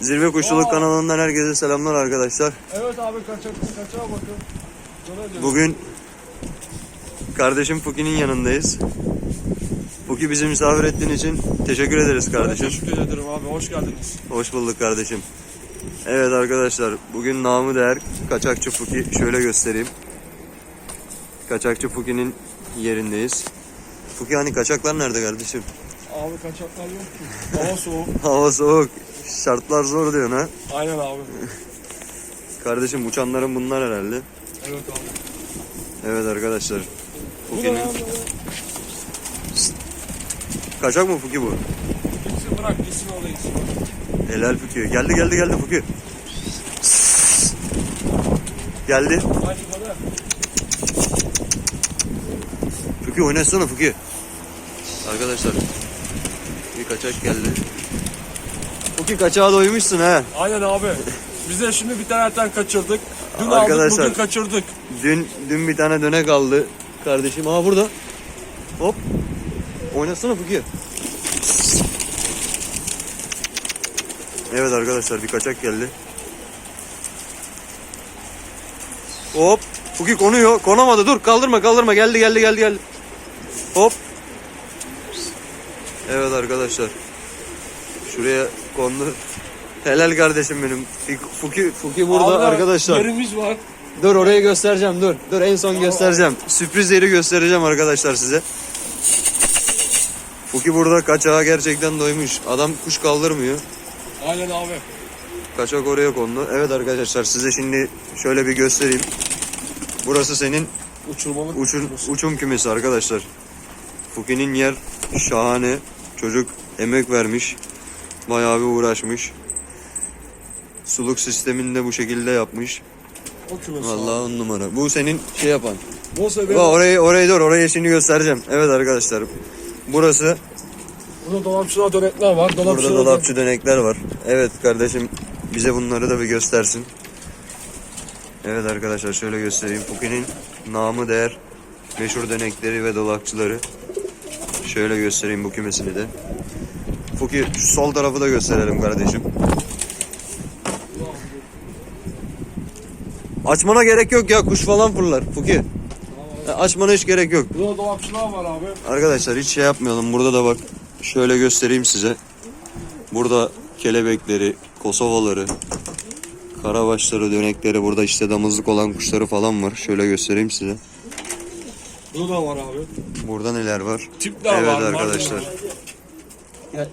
Zirve Kuşçuluk Aa. kanalından herkese selamlar arkadaşlar. Evet abi kaçak kaçağa bakın. Bugün kardeşim Fuki'nin yanındayız. Fuki bizi misafir ettiğin için teşekkür ederiz kardeşim. Teşekkür ederim abi hoş geldiniz. Hoş bulduk kardeşim. Evet arkadaşlar bugün namı değer Kaçakçı Fuki. Şöyle göstereyim. Kaçakçı Fuki'nin yerindeyiz. Fuki hani kaçaklar nerede kardeşim? Abi kaçaklar yok ki. Hava soğuk. Hava soğuk. Şartlar zor diyorsun ha. Aynen abi. Kardeşim uçanların bunlar herhalde. Evet abi. Evet arkadaşlar. Fuki'nin. Kaçak mı Fuki bu? Gitsin bırak gitsin gitsin. Helal Fuki. Geldi geldi geldi Fuki. Geldi. Hadi bana. Fuki oynatsana Fuki. Arkadaşlar. Bir kaçak geldi. Fuki kaçağa doymuşsun ha. Aynen abi. Biz de şimdi bir tanetten kaçırdık. Dün Arkadaşlar. aldık bugün kaçırdık. Dün dün bir tane dönek aldı kardeşim. Aa burada. Hop. Oynatsana Fuki. Evet arkadaşlar bir kaçak geldi. Hop. Fuki konuyor. Konamadı. Dur kaldırma kaldırma. Geldi geldi geldi geldi. Hop. Evet arkadaşlar. Şuraya kondu. Helal kardeşim benim. Fuki Fuki burada Abi, arkadaşlar. Yerimiz var. Dur orayı göstereceğim dur. Dur en son göstereceğim. Sürpriz yeri göstereceğim arkadaşlar size. Fuki burada kaçağa gerçekten doymuş. Adam kuş kaldırmıyor. Aynen abi. Kaçak oraya kondu. Evet arkadaşlar size şimdi şöyle bir göstereyim. Burası senin Uçurmalık. uçun, uçum kümesi arkadaşlar. Fuki'nin yer şahane. Çocuk emek vermiş. Bayağı bir uğraşmış. Suluk sistemini de bu şekilde yapmış. O Vallahi on numara. Bu senin şey yapan. Bu Ba, sebebi orayı orayı dur orayı şimdi göstereceğim. Evet arkadaşlar. Burası burada dolapçılar dönekler var. burada Dolapçılar dolapçı dönekler var. Evet kardeşim bize bunları da bir göstersin. Evet arkadaşlar şöyle göstereyim. Fuki'nin namı değer meşhur dönekleri ve dolapçıları. Şöyle göstereyim bu kümesini de. Fuki şu sol tarafı da gösterelim kardeşim. Açmana gerek yok ya kuş falan fırlar Fuki. Ya Açmana hiç gerek yok. Burada dolapçılar var abi. Arkadaşlar hiç şey yapmayalım. Burada da bak şöyle göstereyim size. Burada kelebekleri, kosovaları, karabaşları, dönekleri, burada işte damızlık olan kuşları falan var. Şöyle göstereyim size. Burada da var abi. Burada neler var? Tipler evet var. arkadaşlar. Ya,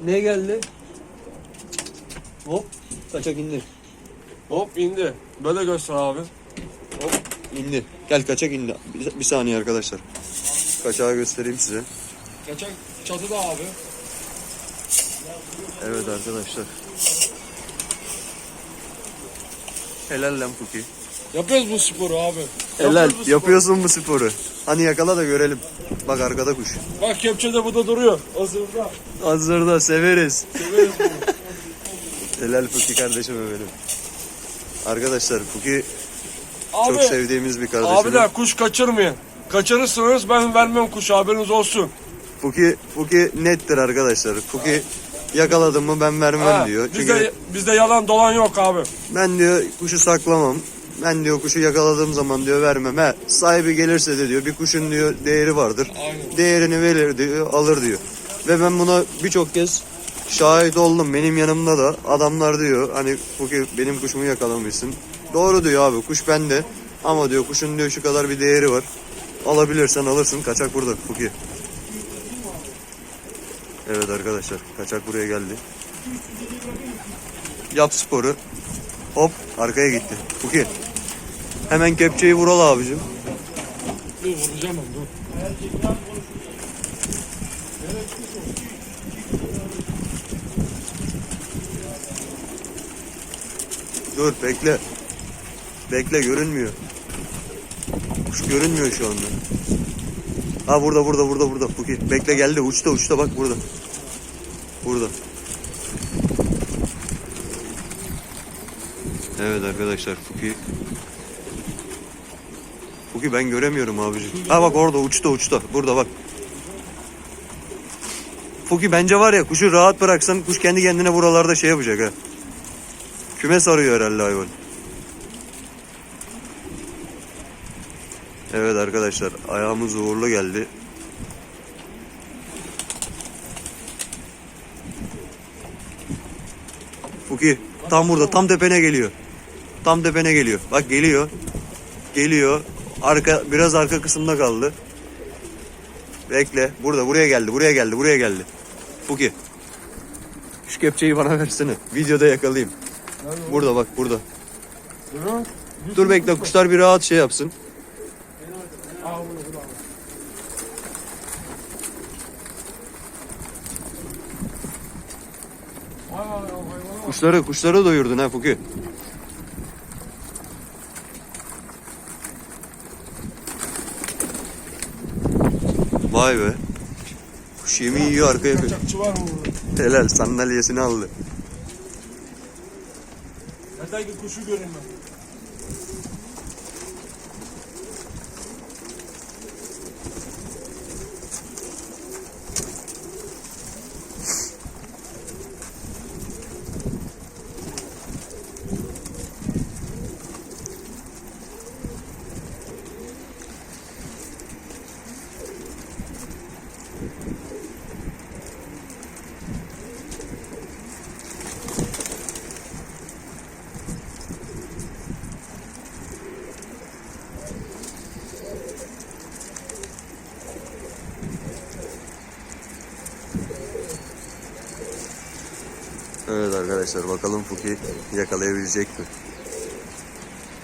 ne geldi? Hop kaçak indi. Hop indi. Böyle göster abi. Hop indi. Gel kaçak indi. Bir, bir saniye arkadaşlar. Kaçağı göstereyim size. Kaçak çatıda abi. Evet arkadaşlar. Helal lan Puki. Yapıyoruz bu sporu abi. Helal. Yapıyoruz bu sporu. Yapıyorsun bu sporu. Hani yakala da görelim. Bak arkada kuş. Bak kepçe de burada duruyor. Hazırda. Hazırda severiz. Severiz bunu. Helal Puki kardeşim benim. Arkadaşlar Puki abi, çok sevdiğimiz bir kardeşim. abiler kuş kaçırmayın. Kaçırırsanız ben vermem kuş haberiniz olsun. Puki, Puki nettir arkadaşlar. Puki yakaladım mı ben vermem Ha, diyor. Çünkü bizde, bizde yalan dolan yok abi. ben diyor kuşu saklamam. Ben diyor kuşu yakaladığım zaman diyor vermem. He, sahibi gelirse de diyor bir kuşun diyor değeri vardır. Aynen. Değerini verir diyor, alır diyor. Ve ben buna birçok kez şahit oldum. Benim yanımda da adamlar diyor hani benim kuşumu yakalamışsın. Doğru diyor abi kuş bende. Ama diyor kuşun diyor şu kadar bir değeri var. Alabilirsen alırsın. Kaçak burada Puki. Evet arkadaşlar kaçak buraya geldi. Yap sporu. Hop arkaya gitti. Puki. Hemen kepçeyi vural abicim. Dur vuracağım ben dur. Dur bekle. Bekle görünmüyor. Kuş görünmüyor şu anda. Ha burada burada burada burada Puki. Bekle geldi uçta uçta bak burada. Burada. Evet arkadaşlar Fuki. Fuki ben göremiyorum abicim. Ha bak orada uçta uçta. Burada bak. Fuki bence var ya kuşu rahat bıraksan kuş kendi kendine buralarda şey yapacak ha. Kümes arıyor herhalde hayvan. Evet arkadaşlar ayağımız uğurlu geldi. Fuki tam burada tam tepene geliyor. Tam tepene geliyor. Bak geliyor. Geliyor. Arka biraz arka kısımda kaldı. Bekle. Burada buraya geldi. Buraya geldi. Buraya geldi. Fuki. Şu kepçeyi bana versene. Videoda yakalayayım. Burada bak burada. Dur. Dur bekle kuşlar bir rahat şey yapsın. Kuşları kuşları doyurdun ha Fuki. Vay be. Kuş yemi yiyor arkaya koyuyor. Kaçakçı var mı burada? Helal sandalyesini aldı. Ki kuşu göreyim ben. Evet arkadaşlar bakalım Fuki yakalayabilecek mi?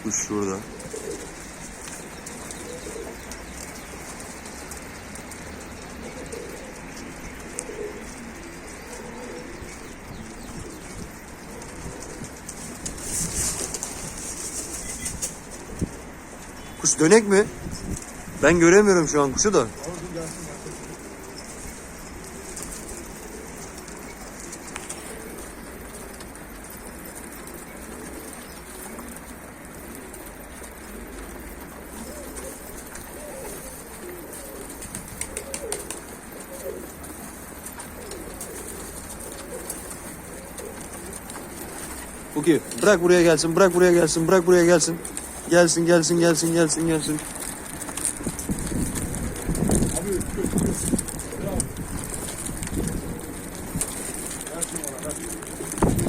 Kuş şurada. Kuş dönek mi? Ben göremiyorum şu an kuşu da. Fuki bırak buraya gelsin, bırak buraya gelsin, bırak buraya gelsin. Gelsin, gelsin, gelsin, gelsin, gelsin.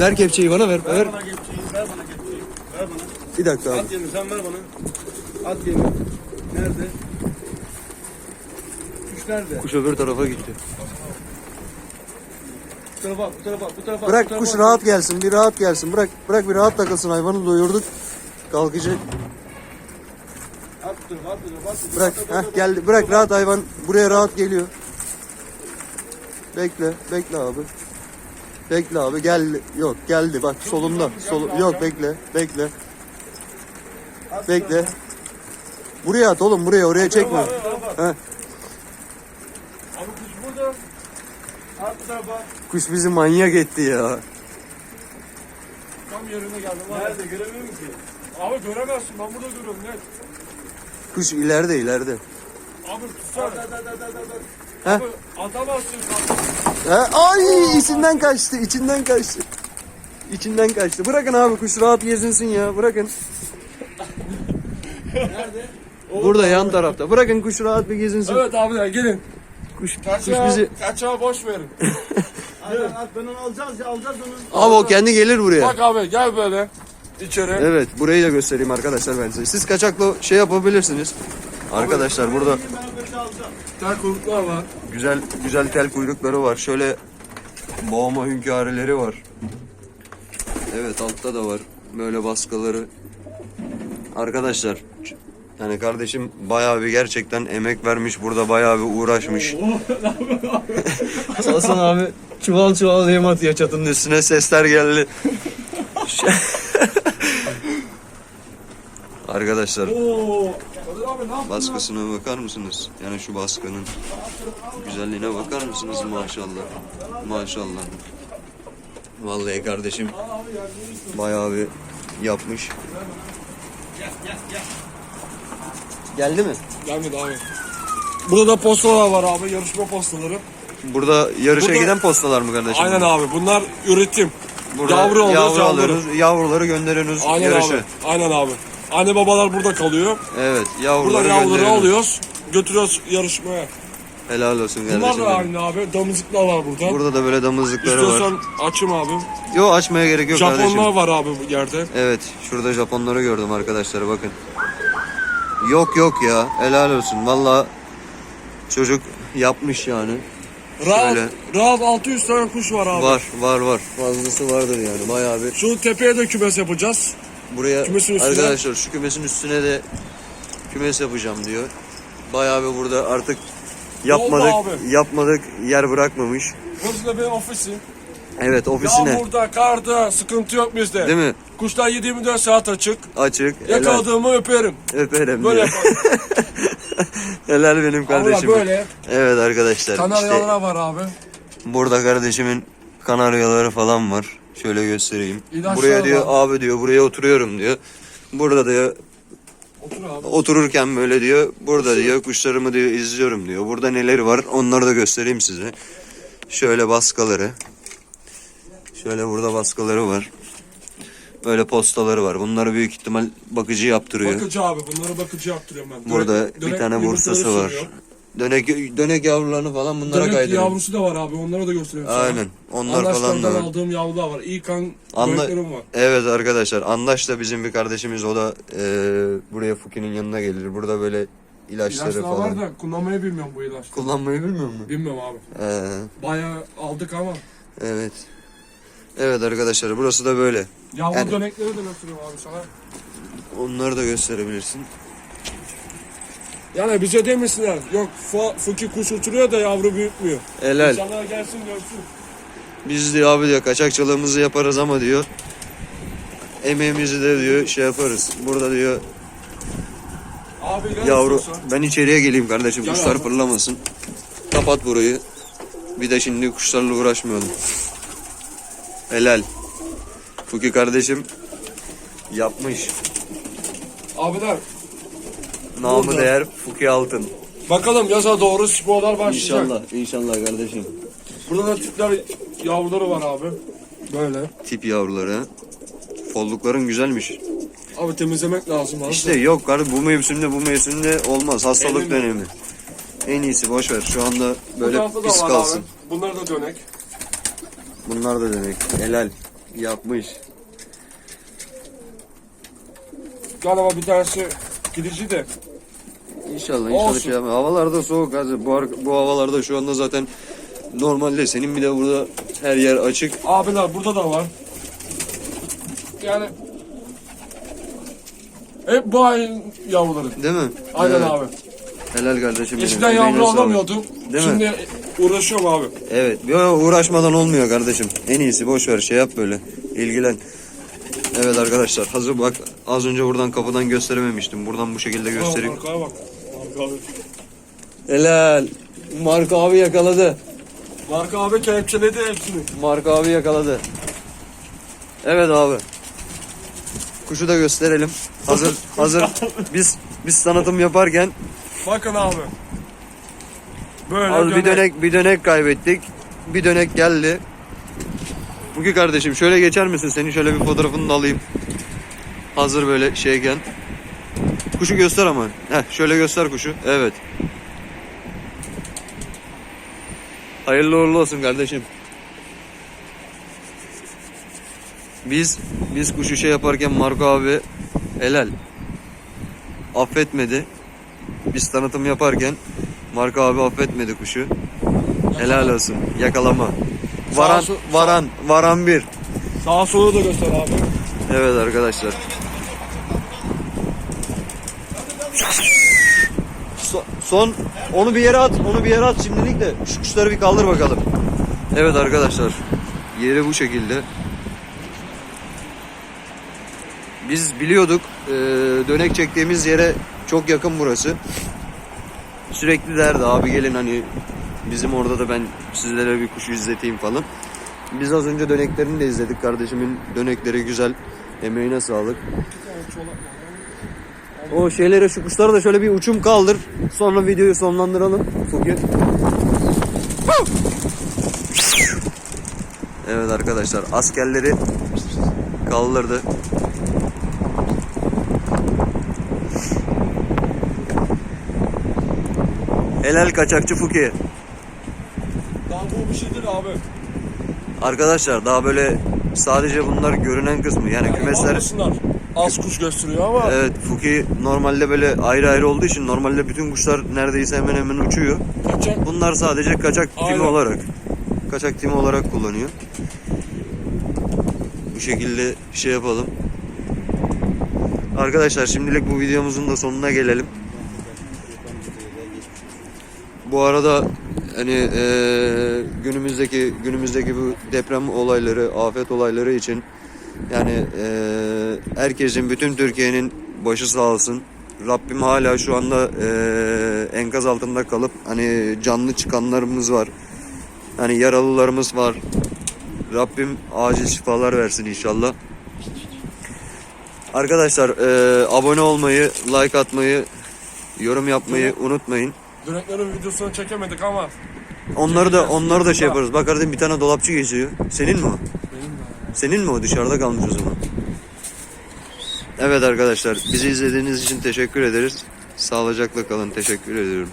Ver kepçeyi bana ver, Ver ver. bana kepçeyi, ver bana kepçeyi. Ver bana. Bir dakika abi. At yemi, sen ver bana. At yemi. Nerede? Kuş nerede? Kuş öbür tarafa gitti. Bu tarafa, bu tarafa, bu tarafa. bu Bırak tarafa. kuş rahat gelsin, bir rahat gelsin. Bırak, bırak bir rahat takılsın. Hayvanı doyurduk. Kalkacak. At bu tarafa, at bu tarafa, at bu Bırak, at bu heh, geldi. Bırak rahat hayvan. Buraya rahat geliyor. Bekle, bekle abi. Bekle abi, gel. Yok, geldi. Bak solunda. Sol, yok, bekle, bekle, bu bekle. Buraya at oğlum, buraya, oraya çekme. Abi kuş burada. At bu tarafa. Kuş bizi manyak etti ya. Tam yerine geldim. Nerede? Göremiyorum ki. Abi göremezsin. Ben burada görüyorum net. Kuş ileride, ileride. Abi tutsana. At, at, at, at. Heh. Abi atamazsın. Ha? Ay içinden kaçtı, içinden kaçtı. İçinden kaçtı. Bırakın abi kuş rahat gezinsin ya. Bırakın. Nerede? Burada yan tarafta. Bırakın kuş rahat bir gezinsin. Evet abiler gelin. Kuş, kuş Kaçağı, bizi... kaçağı boş verin. Ben onu alacağız ya alacağız onu. Abi o kendi gelir buraya. Bak abi gel böyle. içeri. Evet burayı da göstereyim arkadaşlar ben size. Siz kaçakla şey yapabilirsiniz. Arkadaşlar burada Ben böyle alacağım. Tel kuyruklar var. güzel güzel tel kuyrukları var. Şöyle boğma hünkâreleri var. Evet altta da var. Böyle baskaları. Arkadaşlar yani kardeşim bayağı bir gerçekten emek vermiş. Burada bayağı bir uğraşmış. Hasan abi çuval çuval yem atıyor çatının üstüne sesler geldi. Arkadaşlar baskısına bakar mısınız? Yani şu baskının güzelliğine bakar mısınız maşallah. Maşallah. Vallahi kardeşim bayağı bir yapmış. Geldi mi? Gelmedi abi. Burada da postalar var abi. Yarışma postaları. Burada yarışa Burada- giden postalar mı kardeşim? Aynen abi. Bunlar üretim. Burada Yavru alıyoruz, yavru yavru. alıyoruz. Yavruları gönderiyorsunuz Aynen yarışı. abi. Aynen abi. Anne babalar burada kalıyor. Evet yavruları Buradan yavruları alıyoruz. Götürüyoruz yarışmaya. Helal olsun Bunlar kardeşim. da benim. aynı abi. Damızlıklar var burada. Burada da böyle damızlıkları var. İstiyorsan açım abi. Yok açmaya gerek yok Japonlar kardeşim. var abi bu yerde. Evet şurada Japonları gördüm arkadaşlar bakın. Yok yok ya helal olsun valla çocuk yapmış yani. Rahat, Şöyle. rahat 600 tane kuş var abi. Var var var fazlası vardır yani bayağı bir. Şu tepeye de kümes yapacağız. Buraya Kümesin üstüne- arkadaşlar şu kümesin üstüne de kümes yapacağım diyor. Bayağı bir burada artık yapmadık abi. yapmadık yer bırakmamış. Burası da benim ofisim. Evet ofisine Yağmurda, karda sıkıntı yok bizde. değil mi? Kuşlar 7-24 saat açık. Açık. Helal. Yakaladığımı öperim. Öperim Böyle diyor. yaparım. Helal benim kardeşim. Böyle. Evet arkadaşlar. Kanaryalara var abi. Burada kardeşimin kanaryaları falan var. Şöyle göstereyim. İlaçlar buraya diyor var. abi diyor buraya oturuyorum diyor. Burada diyor Otur abi. otururken böyle diyor burada diyor kuşlarımı diyor izliyorum diyor. Burada neleri var onları da göstereyim size. Şöyle baskaları. Şöyle burada baskaları var. Böyle postaları var. Bunları büyük ihtimal bakıcı yaptırıyor. Bakıcı abi bunları bakıcı yaptırıyorum ben. Burada Dönek- bir tane bursası var. sürüyor. Dönek dönek yavrularını falan bunlara Dönek kaydırıyor. yavrusu da var abi onlara da göstereyim sana. Aynen. Onlar falan da var. aldığım yavrular var. İyi kan Anla- var. Evet arkadaşlar Andaş da bizim bir kardeşimiz o da e, buraya Fuki'nin yanına gelir. Burada böyle ilaçları İlaçlar falan. var da kullanmayı bilmiyorum bu ilaçları. Kullanmayı bilmiyor musun? Bilmiyorum abi. Ee, Bayağı aldık ama. evet. Evet arkadaşlar burası da böyle. Yavru Yani- dönekleri de gösteriyorum abi sana. Onları da gösterebilirsin. Yani bize demesinler. Yok Fuki kuş uçuruyor da yavru büyütmüyor. Helal. İnsanlar gelsin görsün. Biz diyor abi diyor kaçakçılığımızı yaparız ama diyor emeğimizi de diyor şey yaparız. Burada diyor Abi yavru istiyorsan. ben içeriye geleyim kardeşim Gel kuşlar abi. fırlamasın. Kapat burayı. Bir de şimdi kuşlarla uğraşmayalım. Helal. Fuki kardeşim yapmış. Abiler Namı Burada. değer Fuki Altın. bakalım yaza doğru sporlar başlayacak. İnşallah, inşallah kardeşim. Burada da tipler yavruları var abi. Böyle. Tip yavruları. Follukların güzelmiş. Abi temizlemek lazım abi. İşte yok kardeşim bu mevsimde bu mevsimde olmaz. Hastalık Emin dönemi. En iyisi boş ver. Şu anda böyle Bu tarafta da pis var kalsın. Abi. Bunlar da dönek. Bunlar da demek. Helal. Yapmış. Galiba bir tanesi gidici de. İnşallah inşallah Olsun. şey yapma. Havalar da soğuk hacı. Bu, ar- bu havalarda şu anda zaten normalde. Senin bir de burada her yer açık. Abiler burada da var. Yani hep bu ayın yavruları. Değil mi? Aynen Evet. abi. Helal kardeşim benim. Eskiden Emeğine yavru sağlık. alamıyordum. Değil mi? Şimdi uğraşıyorum abi. Evet. Yo, uğraşmadan olmuyor kardeşim. En iyisi boş ver şey yap böyle. İlgilen. Evet arkadaşlar hazır bak az önce buradan kapıdan gösterememiştim. Buradan bu şekilde göstereyim. Aa, Arkaya bak. Marka abi. Helal. Mark abi yakaladı. Marka abi kelepçeledi hepsini. Mark abi yakaladı. Evet abi. Kuşu da gösterelim. Hazır hazır. Biz biz tanıtım yaparken Bakın abi. Böyle az bir dönek bir dönek kaybettik. Bir dönek geldi. Bugün kardeşim şöyle geçer misin? Senin şöyle bir fotoğrafını da alayım. Hazır böyle şeyken. Kuşu göster ama. Heh, şöyle göster kuşu. Evet. Hayırlı uğurlu olsun kardeşim. Biz biz kuşu şey yaparken Marco abi helal. Affetmedi. Biz tanıtım yaparken Marco abi affetmedi kuşu. Helal olsun. Yakalama. Varan Sağ- varan varan bir. Sağa sola da göster abi. Evet arkadaşlar. So- son onu bir yere at, onu bir yere at şimdilik de şu kuşları bir kaldır bakalım. Evet arkadaşlar. Yeri bu şekilde. Biz biliyorduk eee, dönek çektiğimiz yere çok yakın burası. Sürekli derdi abi gelin hani bizim orada da ben sizlere bir kuşu izleteyim falan. Biz az önce döneklerini de izledik. Kardeşimin dönekleri güzel. Emeğine sağlık. O şeylere şu kuşlara da şöyle bir uçum kaldır. Sonra videoyu sonlandıralım. Fuki. Evet arkadaşlar askerleri kaldırdı. Helal kaçakçı Fuki. Daha bu bir şeydir abi. Arkadaşlar daha böyle sadece bunlar görünen kısmı yani kümesler Bakmasınlar. Az kuş gösteriyor ama Evet Fuki normalde böyle ayrı ayrı olduğu için normalde bütün kuşlar neredeyse hemen hemen uçuyor. kaçak Bunlar sadece kaçak timi Aynen. olarak kaçak timi olarak kullanıyor. Bu şekilde şey yapalım. Arkadaşlar şimdilik bu videomuzun da sonuna gelelim. Bu arada hani eee, günümüzdeki günümüzdeki bu deprem olayları, afet olayları için yani eee, herkesin bütün Türkiye'nin başı sağ olsun. Rabbim hala şu anda eee, enkaz altında kalıp hani canlı çıkanlarımız var. Hani yaralılarımız var. Rabbim acil şifalar versin inşallah. Arkadaşlar eee, abone olmayı, like atmayı, yorum yapmayı unutmayın. Döneklerin videosunu çekemedik ama Onları da onları da şey yaparız. Bak kardeşim bir tane dolapçı geçiyor. Senin mi o? benim de. Senin mi o? Dışarıda kalmış o zaman. Evet arkadaşlar bizi izlediğiniz için teşekkür ederiz. Sağlıcakla kalın. Teşekkür ediyorum.